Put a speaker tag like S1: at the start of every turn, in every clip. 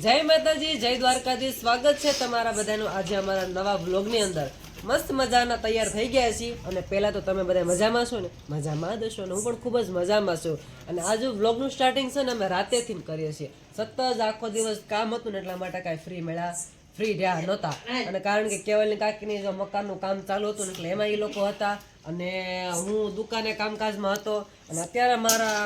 S1: જય માતાજી જય દ્વારકાજી સ્વાગત છે તમારા બધાનું આજે અમારા નવા બ્લોગની અંદર. મસ્ત મજાના તૈયાર થઈ ગયા છીએ. અને પહેલા તો તમે બધા મજામાં છો ને? મજામાં જ હશો અને હું પણ ખૂબ જ મજામાં છું. અને આજે વ્લોગનું સ્ટાર્ટિંગ છે ને અમે રાતેથી જ કરીએ છીએ. સતત આખો દિવસ કામ હતું ને એટલા માટે કાંઈ ફ્રી મળ્યા ફ્રી રહ્યા નહોતા. અને કારણ કે કેવલની કાકીની જો મકાનનું કામ ચાલુ હતું ને એટલે એમાં એ લોકો હતા. અને હું દુકાને કામકાજમાં હતો. અને અત્યારે મારા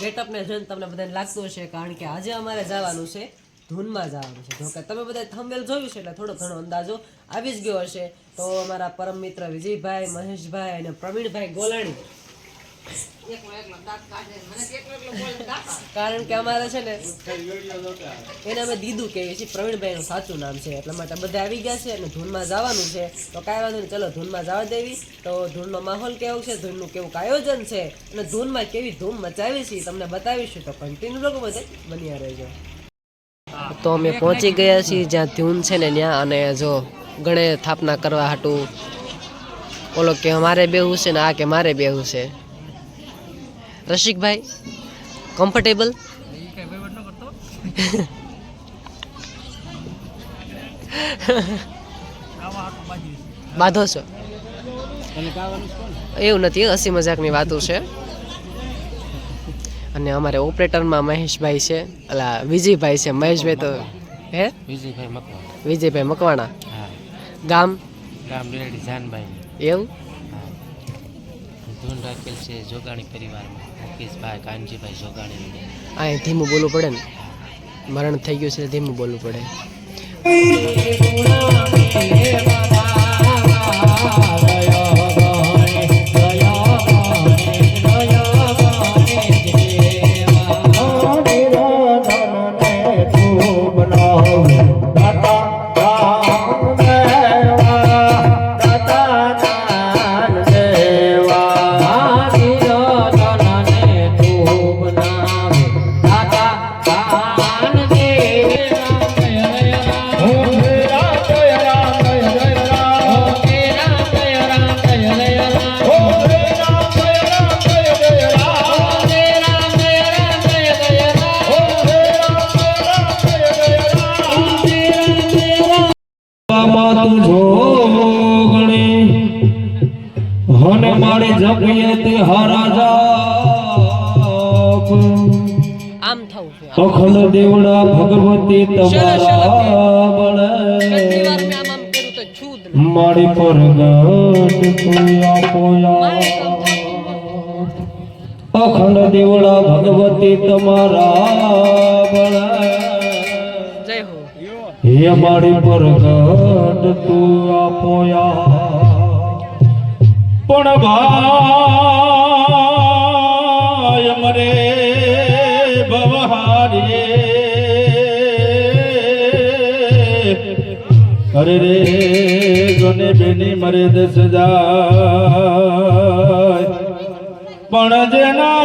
S1: ગેટઅપને જોઈને તમને બધાને લાગતું હશે કારણ કે આજે અમારે જવાનું છે ધૂનમાં જવાનું છે. જોકે તમે બધા થંબેલ જોયું છે એટલે થોડો ઘણો અંદાજો આવી જ ગયો હશે. તો અમારા પરમ મિત્ર વિજયભાઈ, મહેશભાઈ અને પ્રવીણભાઈ ગોલાણી. કારણ કે અમારે છે ને, એને અમે દીદું કહીએ છીએ, પ્રવીણભાઈનું સાચું નામ છે. એટલા માટે બધા આવી ગયા છે અને ધૂનમાં જવાનું છે. તો કાંઈ વાંધો નહીં, ચલો ધૂનમાં જવા દેવી. તો ધૂનનો માહોલ કેવો છે? ધૂનનું કેવું આયોજન છે? અને ધૂનમાં કેવી ધૂમ મચાવી છે તમને બતાવીશું. તો કન્ટિન્યુ લોકો બધે બન્યા રહેજો. તો અમે પહોંચી ગયા છીએ જ્યાં ધૂન છે ને ત્યાં અને જો ગણે સ્થાપના કરવા હાટું. ઓલો કે મારે બેહું છે ને આ કે મારે બેહું છે. રસિકભાઈ કમ્ફર્ટેબલ બાંધો છો? એવું નથી, હસી મજાકની વાતો છે. અને અમારે ઓપરેટરમાં મહેશભાઈ છે અલા વિજયભાઈ છે મહેશભાઈ તો હે?
S2: વિજયભાઈ મકવાણા.
S1: વિજયભાઈ મકવાણા?
S2: હા.
S1: ગામ?
S2: ગામ રેડી જાનભાઈ.
S1: એવું?
S2: ધૂન રાખેલ છે જોગાણી પરિવારમાં. મુકેશભાઈ કાનજીભાઈ જોગાણી
S1: આ ધીમું બોલવું પડે ને? મરણ થઈ ગયું છે ધીમું બોલવું પડે.
S3: અખંડ દેવડા ભગવતી તમારા બળે. મારી પર ગટ તું આપોયા અખંડ દેવડા ભગવતી તમારા બળ.
S1: હે.
S3: મારી પર ગટ તું આપોયા પણ ભાઈ અરે રે, જોને બેની મરે દસ જાય પણ જેના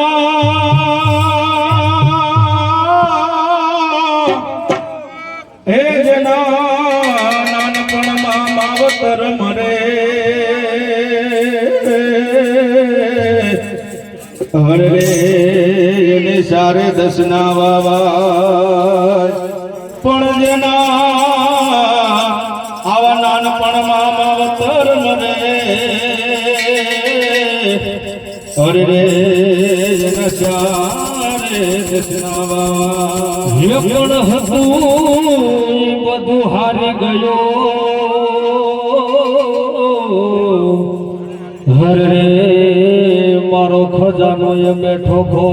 S3: હે જેના નાનપણમાં માવતર મરે. હરે એને સારે દસના વાવા પણ જેના અરે રે હે પણ હતું બધું હારી ગયો. હરે રે મારો ખજાનો એ બેઠો ખો.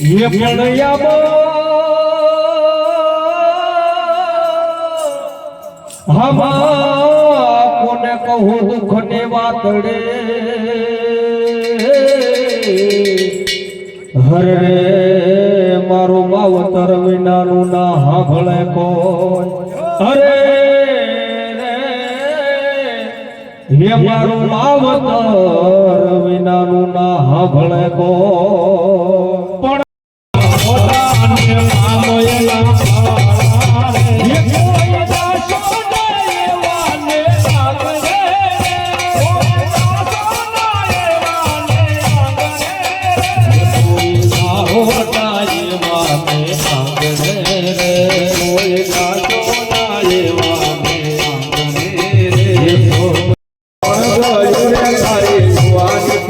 S3: એ પણ યાબો હમા કહું દુઃખ ને વાતડે હરે રે, મારું માવતર વિનાનું ના હાભળે કોઈ. અરે હે મારું માવતર વિના ભળે કોઈ. પણ પોતાને મામોએ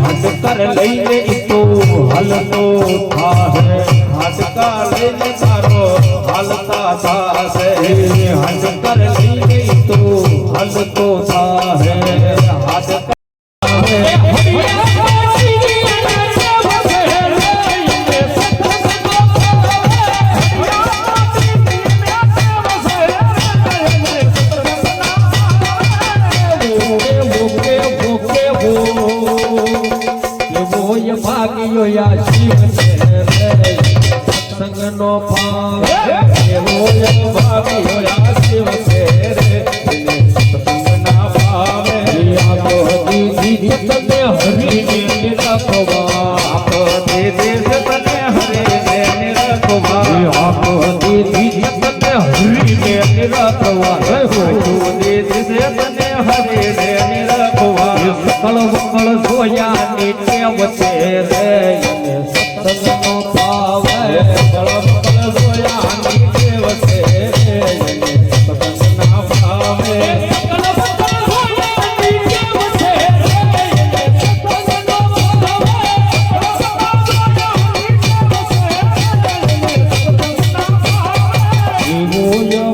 S3: હદ કર લઈને તો હલતો થાહે હાડકા લઈને તારો હલતા થાશે હદ કર લઈને તો હલતો થાહે હાડકા ભાગ્યો યા શિવ સંગનો ભાવ એવો ભાગ્યો યા શિવ છે રે સંગના ભાવે આ તો તને હરી ને નિરખવા આપ દીદી તને હરી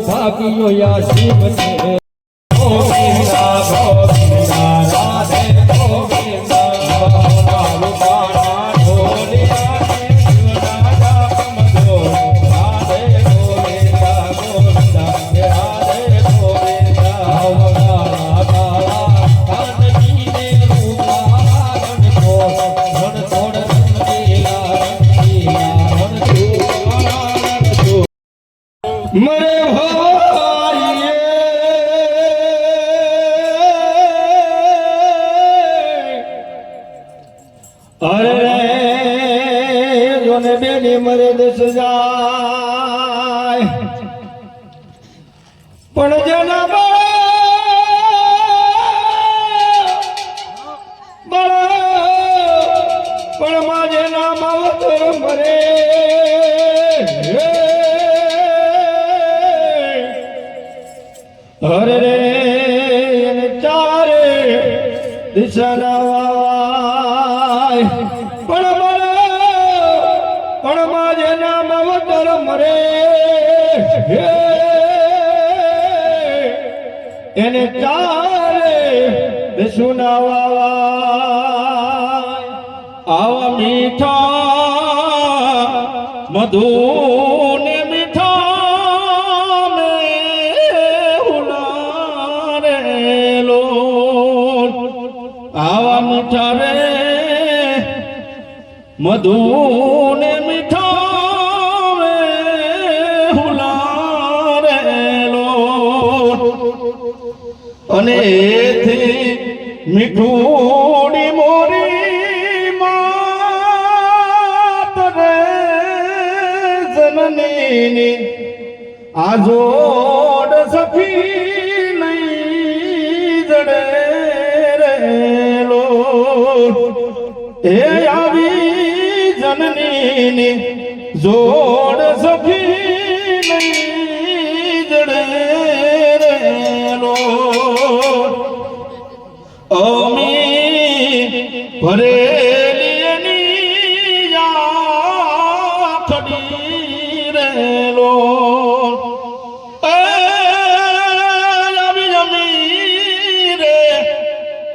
S3: ભાગ્યો યા શિવ છે. મરે ભાઈએ અરે જોને બેની મરે દસ જાય પણ જેના બળે બળે પણ માજે ના માવતર મરે દિશાના વાય પણ બળ પણ માજે ના માવતર મરે એને ચારે દિશુના વાય આવા મીઠા મધુ અને એથી મીઠુડી મોરી માત રે જનની આ સફી નહીં જડે રેલો એ આવી જનની જોડ ભરેલી એની આખડી રહેલો રે.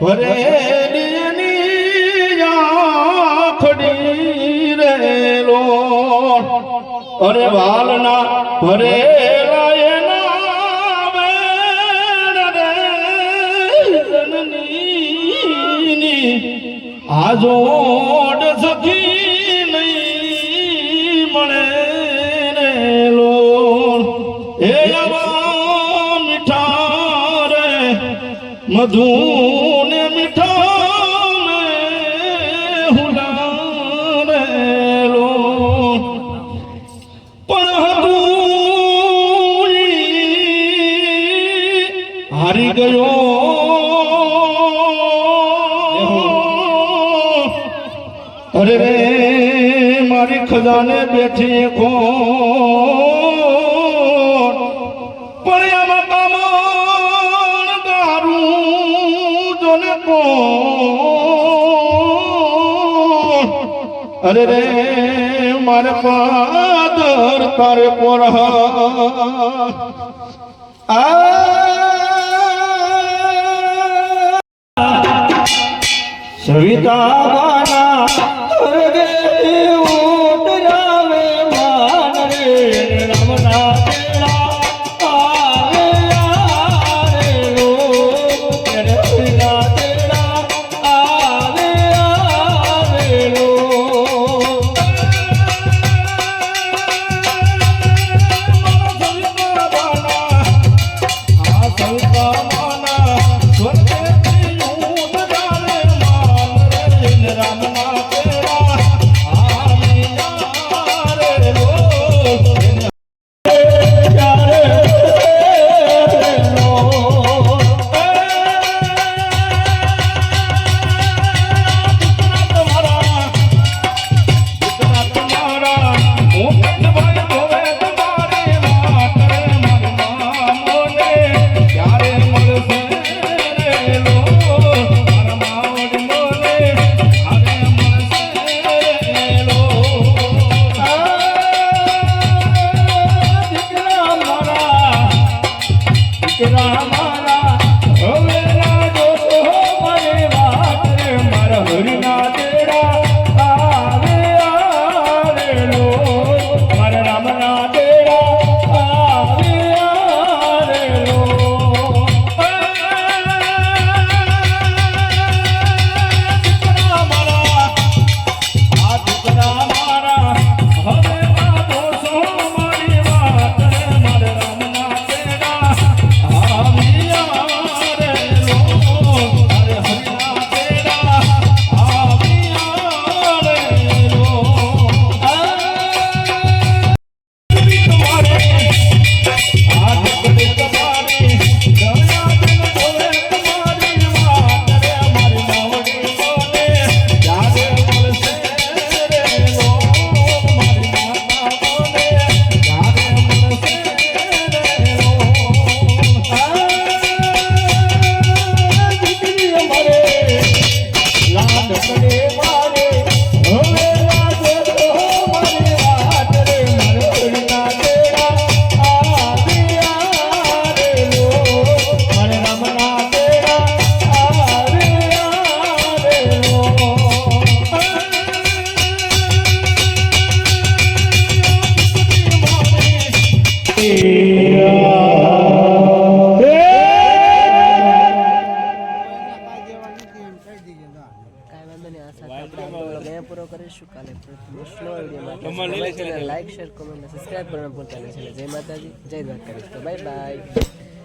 S3: ભરેલી એની આખડી રહેલો અરે વાલના ભરે આજોડ સખી નહીં મળે રે લોળ એ મીઠા રે મધુ હુલા રે લોળ પણ હારી ગયો જાને બેઠી કો પણ આમાં કમણ દારૂ જોને કોણ અરે રે, મારે પાદર તારે આ. સવિતા
S1: જય દ્વારકા